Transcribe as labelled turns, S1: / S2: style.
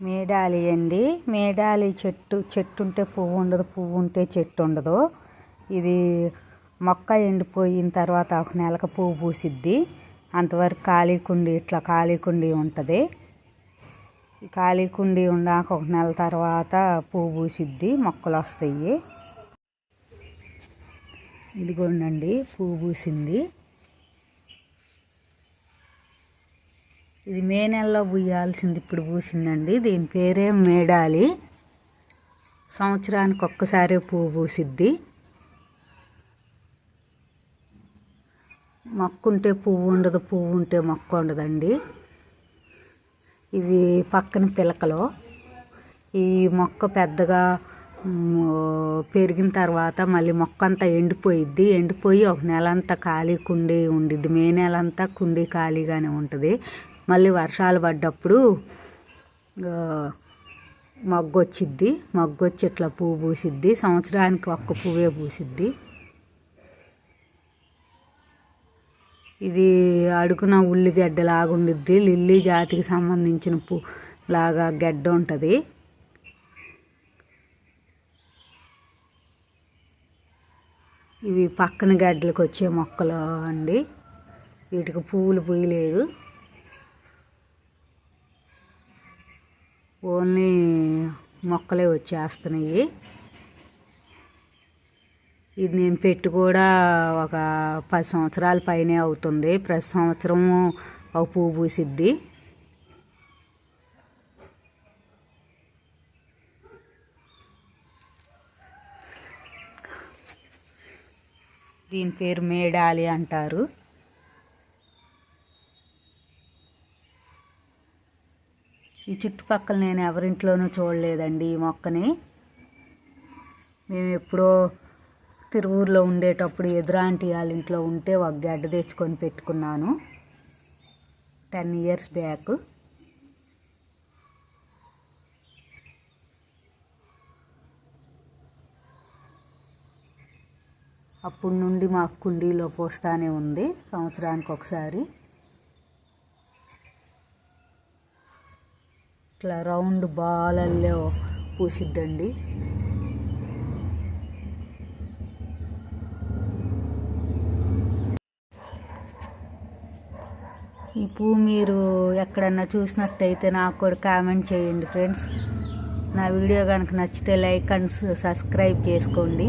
S1: మేడాలి అండి. మేడాలి చెట్టు చెట్టు ఉంటే పువ్వు ఉండదు పువ్వు ఉంటే చెట్టు ఉండదు. ఇది మొక్క ఎండిపోయిన తర్వాత ఒక నెలకు పువ్వు పూసిద్ది. అంతవరకు ఖాళీ కుండి ఇట్లా ఖాళీ కుండి ఉంటుంది. ఖాళీ కుండి ఉన్నాక ఒక నెల తర్వాత పువ్వు పూసిద్ది మొక్కలు వస్తాయి. ఇదిగోండి పువ్వు పూసింది. ఇది మే నెలలో పూయాల్సింది ఇప్పుడు పూసిందండి. దీని పేరే మేడాలి. సంవత్సరానికి ఒక్కసారి పువ్వు పూసిద్ది. మొక్క ఉంటే పువ్వు ఉండదు పువ్వు ఉంటే మొక్క ఉండదండి. ఇవి పక్కన పిలకలు. ఈ మొక్క పెద్దగా పెరిగిన తర్వాత మళ్ళీ మొక్క అంతా ఎండిపోయిద్ది. ఎండిపోయి ఒక నెల అంతా ఖాళీ కుండీ ఉండిద్ది. మే నెల అంతా కుండీ ఖాళీగానే ఉంటుంది. మళ్ళీ వర్షాలు పడ్డప్పుడు ఆ, మొగ్గ వచ్చిద్ది వచ్చి ఇట్లా పువ్వు పూసిద్ది. సంవత్సరానికి ఒక్క పువ్వే పూసిద్ది. ఇది అడుగున ఉల్లిగడ్డ లాగుండిద్ది లిల్లీ జాతికి సంబంధించిన పూ లాగా గడ్డ ఉంటుంది ఇవి పక్కన గడ్డలకు వచ్చే మొక్కలు అండి వీటికి పువ్వులు పూయలేదు. ఓన్లీ మొక్కలే వచ్చేస్తున్నాయి. ఇది నేను పెట్టి కూడా ఒక పది సంవత్సరాల పైనే అవుతుంది. ప్రతి సంవత్సరం ఒక పువ్వు పూసిద్ది. దీని పేరు మేడాలి అంటారు. ఈ చుట్టుపక్కల నేను ఎవరింట్లోనూ చూడలేదండి ఈ మొక్కని. మేము ఎప్పుడో తిరువూరులో ఉండేటప్పుడు ఎదురాంటి వాళ్ళ ఇంట్లో ఉంటే ఒక గడ్డ తెచ్చుకొని పెట్టుకున్నాను. Ten years back. అప్పటి నుండి మాకు కుండీలో పోస్తానే ఉంది సంవత్సరానికి ఒకసారి ఇట్లా రౌండ్ బాలల్లో పూసిద్దండి. ఈ పువ్వు మీరు ఎక్కడన్నా చూసినట్టయితే నాకు కూడా కామెంట్ చేయండి ఫ్రెండ్స్. నా వీడియో కనుక నచ్చితే లైక్ అండ్ సబ్స్క్రైబ్ చేసుకోండి.